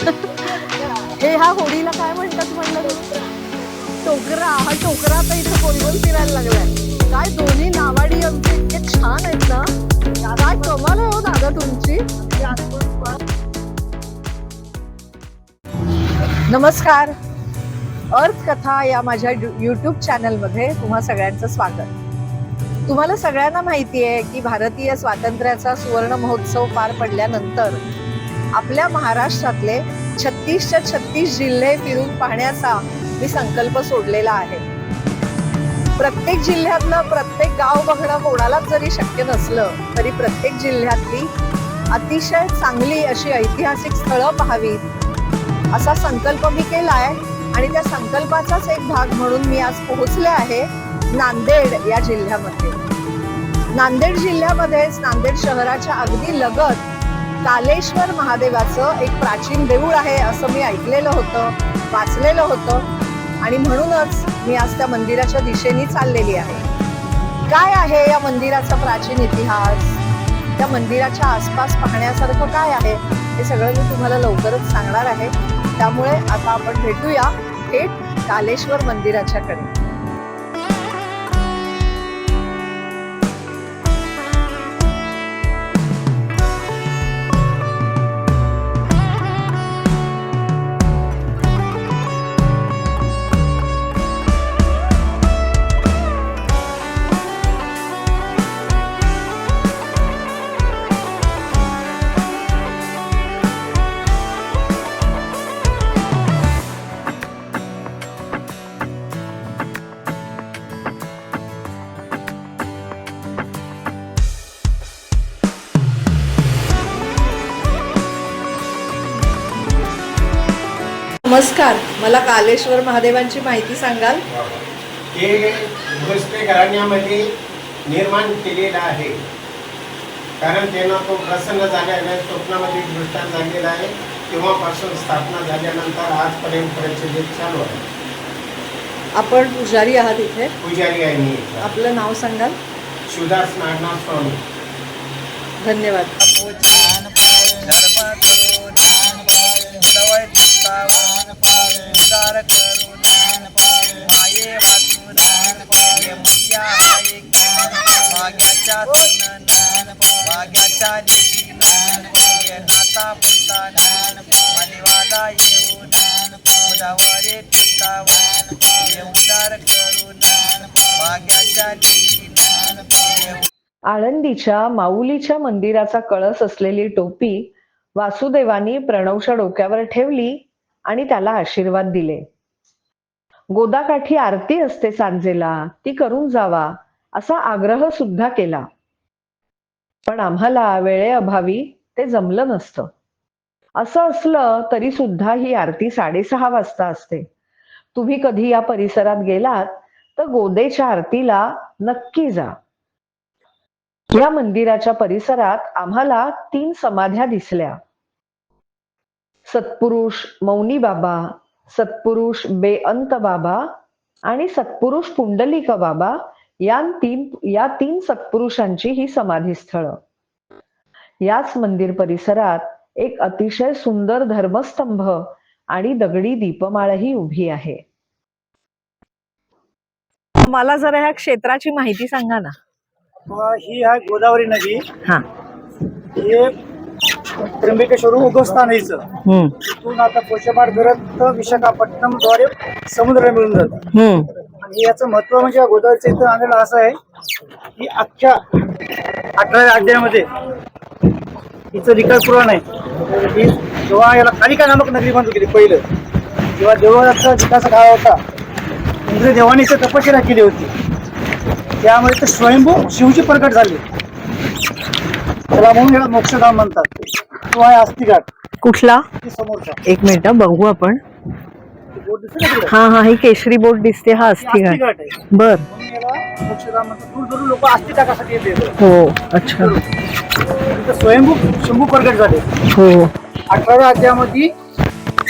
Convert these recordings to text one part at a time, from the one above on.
हे ह्या होडीला काय म्हणतात म्हणलं? टोकरा हा टोकरा आता इथे गोल गोल फिरायला लागलाय. काय दोन्ही नावाडी आमचे इतके छान आहेत ना? काय कमाल आहे हो दादा तुमची. नमस्कार. अर्थ कथा या माझ्या युट्यूब चॅनलमध्ये तुम्हा सगळ्यांचं स्वागत. तुम्हाला सगळ्यांना माहिती आहे की भारतीय स्वातंत्र्याचा सुवर्ण महोत्सव पार पडल्यानंतर आपल्या महाराष्ट्रातले छत्तीसच्या छत्तीस जिल्हे फिरून पाहण्याचा मी संकल्प सोडलेला आहे. प्रत्येक जिल्ह्यातलं प्रत्येक गाव बघणं कोणालाच जरी शक्य नसलं तरी प्रत्येक जिल्ह्यातली अतिशय चांगली अशी ऐतिहासिक स्थळं पाहावीत असा संकल्प मी केला आहे. आणि त्या संकल्पाचाच एक भाग म्हणून मी आज पोहोचले आहे नांदेड या जिल्ह्यामध्ये. नांदेड जिल्ह्यामध्येच नांदेड शहराच्या अगदी लगत कालेश्वर महादेवाचं एक प्राचीन देऊळ आहे असं मी ऐकलेलं होतं वाचलेलं होतं. आणि म्हणूनच मी आज त्या मंदिराच्या दिशेने चाललेली आहे. काय आहे या मंदिराचा प्राचीन इतिहास? त्या मंदिराच्या आसपास पाहण्यासारखं काय आहे? हे सगळं मी तुम्हाला लवकरच सांगणार आहे. त्यामुळे आता आपण भेटूया थेट कालेश्वर मंदिराच्याकडे. नमस्कार मला कालेश्वर महादेवांची माहिती सांगाल? हे भोसले घराण्यामध्ये निर्माण केलेलं आहे. कारण त्यांना तो प्रसन्न आहे स्वप्नामध्ये दृष्टांत झालेला आहे. तेव्हापासून स्थापना झाल्यानंतर आजपर्यंत प्रचलित चालू आहे. आपण पुजारी आहात इथे? पुजारी आहे मी आपलं नाव सांगाल? शिवदास नागनाथ स्वामी. धन्यवाद. आळंदीच्या माऊलीच्या मंदिराचा कळस असलेली टोपी वासुदेवानी प्रणवच्या डोक्यावर ठेवली आणि त्याला आशीर्वाद दिले. गोदाकाठी आरती असते सांजेला ती करून जावा असा आग्रह सुद्धा केला. पण आम्हाला वेळेअभावी ते जमलं नसतं. असं असलं तरी सुद्धा ही आरती साडेसहा वाजता असते. तुम्ही कधी या परिसरात गेलात तर गोदेच्या आरतीला नक्की जा. या मंदिराच्या परिसरात आम्हाला तीन समाध्या दिसल्या. सत्पुरुष मौनी बाबा सत्पुरुष बेअंत बाबा आणि सत्पुरुष पुंडलिक बाबा या तीन या तीन सत्पुरुषांची ही समाधी स्थळ. याच मंदिर परिसरात एक अतिशय सुंदर धर्मस्तंभ आणि दगडी दीपमाळही उभी आहे. मला जरा ह्या क्षेत्राची माहिती सांगा ना. ही आहे गोदावरी नदी. हा. हे त्र्यंबकेश्वर उगमस्थान आहे हिचं. हम्म. तिथून आता पोषपाठ करत विशाखापट्टणमद्वारे समुद्र मिळून जातं. हम्म. आणि याचं महत्त्व म्हणजे गोदावरीचं इथं आलेलं असं आहे की अख्ख्या अठराव्या अध्यायामध्ये हिचं लिखाण पुराण आहे जेव्हा याला कालिका नामक नगरी बांधू केली पहिलं जेव्हा देवळाचा विकास काळ होता. इंद्र देवाने इथं तपश्चर्या केली होती. त्यामुळे ते स्वयंभू शिवजी प्रकट झाले. त्याला म्हणून याला मोक्षधाम म्हणतात. तो आहे अस्थिघाट कुठला? ती समोरचा. एक मिनिट बघू आपण. ते बोट दिसतं? हा हा ही केशरी बोट दिसते. हा बर. लोक अस्थि टाकासाठी येते इथं. हो अच्छा. स्वयंभू शंभू प्रकट झाले. हो. अठराव्या अध्यायामध्ये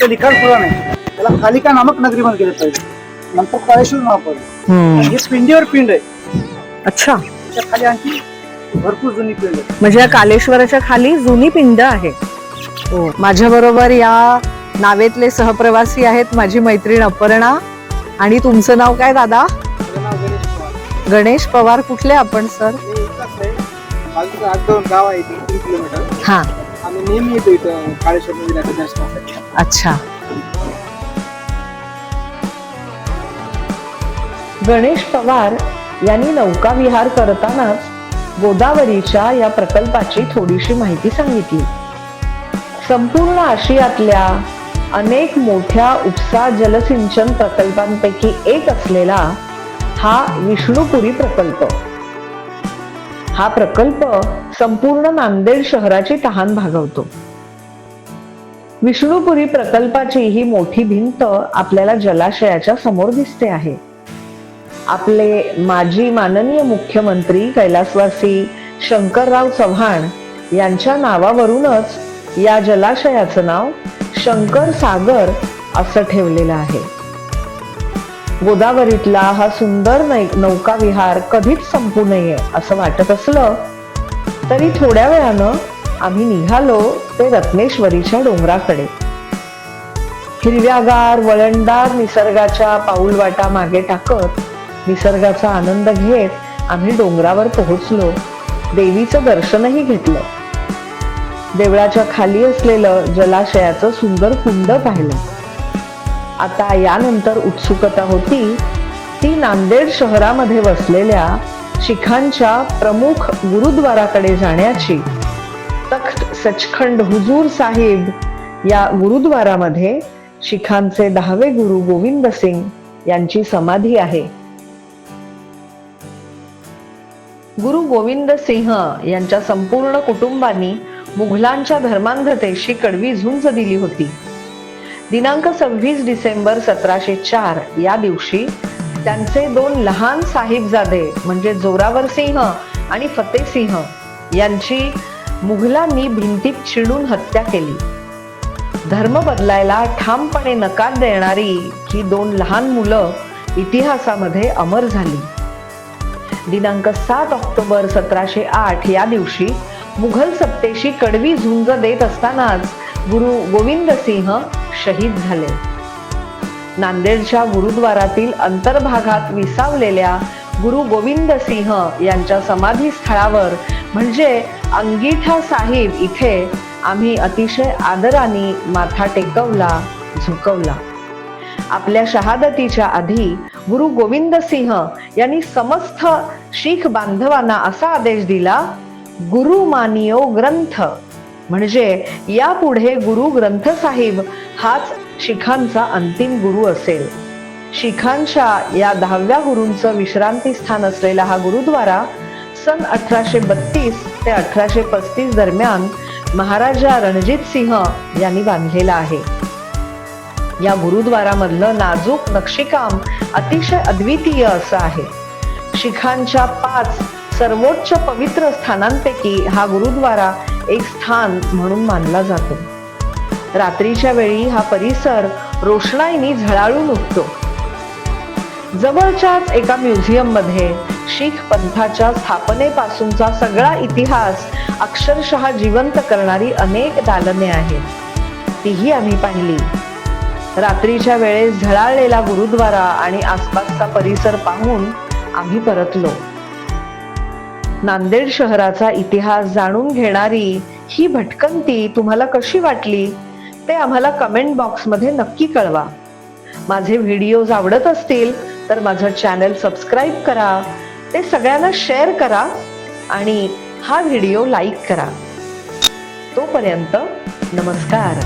ते लिखाण पुराण आहे. त्याला कालिका नामक नगरी म्हणून केलं पाहिजे. नंतर काळेश्वर नाव पडलं. हम्म. हे पिंडीवर पिंड आहे. अच्छा. त्याच्याखाली आणखी भरपूर जुनी पिंड म्हणजे या कालेश्वराच्या खाली जुनी पिंड आहे. हो माझ्या बरोबर या नावेतले सहप्रवासी आहेत माझी मैत्रीण अपर्णा. आणि तुमचं नाव काय दादा? गणेश पवार. कुठले आपण सर? हा. अच्छा. गणेश पवार यांनी नौका विहार करतानाच गोदावरीच्या या प्रकल्पाची थोडीशी माहिती सांगितली. संपूर्ण आशियातल्या अनेक मोठ्या उपसा जलसिंचन प्रकल्पांपैकी एक असलेला हा विष्णुपुरी प्रकल्प. हा प्रकल्प संपूर्ण नांदेड शहराची तहान भागवतो. विष्णुपुरी प्रकल्पाची ही मोठी भिंत आपल्याला जलाशयाच्या समोर दिसते आहे. आपले माजी माननीय मुख्यमंत्री कैलासवासी शंकरराव चव्हाण यांच्या नावावरूनच या जलाशयाचं नाव शंकर सागर असं ठेवलेलं आहे. गोदावरीतला हा सुंदर नौकाविहार नौका विहार कधीच संपू नये असं वाटत असलं तरी थोड्या वेळानं आम्ही निघालो ते रत्नेश्वरीच्या डोंगराकडे. हिरव्यागार वळणदार निसर्गाच्या पाऊलवाटा मागे टाकत निसर्गाचा आनंद घेत आम्ही डोंगरावर पोहोचलो. देवीचं दर्शनही घेतलं. देवळाच्या खाली असलेलं जलाशयाचं सुंदर कुंड पाहिलं. आता यानंतर उत्सुकता होती ती नांदेड शहरामध्ये वसलेल्या शिखांच्या प्रमुख गुरुद्वाराकडे जाण्याची. तख्त सचखंड हुजूर साहिब या गुरुद्वारामध्ये शिखांचे दहावे गुरु गोविंद सिंग यांची समाधी आहे. गुरु गोविंद सिंह यांच्या संपूर्ण कुटुंबानी मुघलांच्या धर्मांधतेशी कडवी झुंज दिली होती. दिनांक सव्वीस डिसेंबर सतराशे चार या दिवशी त्यांचे दोन लहान साहिबजादे म्हणजे जोरावर सिंह आणि फतेह सिंह यांची मुघलांनी भिंतीत चिडून हत्या केली. धर्म बदलायला ठामपणे नकार देणारी ही दोन लहान मुलं इतिहासामध्ये अमर झाली. दिनांक सात ऑक्टोबर सतराशे आठ या दिवशी मुघल सत्तेशी कडवी झुंज देत असतानाच गुरु गोविंद सिंह शहीद झाले. नांदेडच्या गुरुद्वारातील अंतर्भागात विसावलेल्या गुरु गोविंद सिंह यांच्या समाधी स्थळावर म्हणजे अंगिठा साहिब इथे आम्ही अतिशय आदराने माथा टेकवला झुकवला. आपल्या शहादतीच्या आधी गुरु गोविंद सिंह यांनी समस्त शीख बांधवांना असा आदेश दिला गुरु मानियो ग्रंथ. म्हणजे यापुढे गुरु ग्रंथ साहिब हाच शिखांचा अंतिम गुरु असेल. शिखांच्या या दहाव्या गुरूंचं विश्रांती स्थान असलेला हा गुरुद्वारा सन अठराशे बत्तीस ते अठराशे पस्तीस दरम्यान महाराजा रणजित सिंह यांनी बांधलेला आहे. या गुरुद्वारामधलं नाजूक नक्षीकाम अतिशय अद्वितीय असं आहे. शिखांच्या पाच सर्वोच्च पवित्र स्थानांपैकी हा गुरुद्वारा एक स्थान म्हणून मानला जातो. रात्रीच्या वेळी हा परिसर रोषणाईने झळाळून उठतो. जवळच्याच एका म्युझियममध्ये शीख पंथाच्या स्थापनेपासूनचा सगळा इतिहास अक्षरशः जिवंत करणारी अनेक दालने आहेत. तीही आम्ही पाहिली. रात्रीच्या वेळेस झळाळलेला गुरुद्वारा आणि आसपासचा परिसर पाहून आम्ही परतलो. नांदेड शहराचा इतिहास जाणून घेणारी ही भटकंती तुम्हाला कशी वाटली ते आम्हाला कमेंट बॉक्समध्ये नक्की कळवा. माझे व्हिडिओज आवडत असतील तर माझं चॅनल सबस्क्राईब करा ते सगळ्यांना शेअर करा आणि हा व्हिडिओ लाईक करा. तोपर्यंत नमस्कार.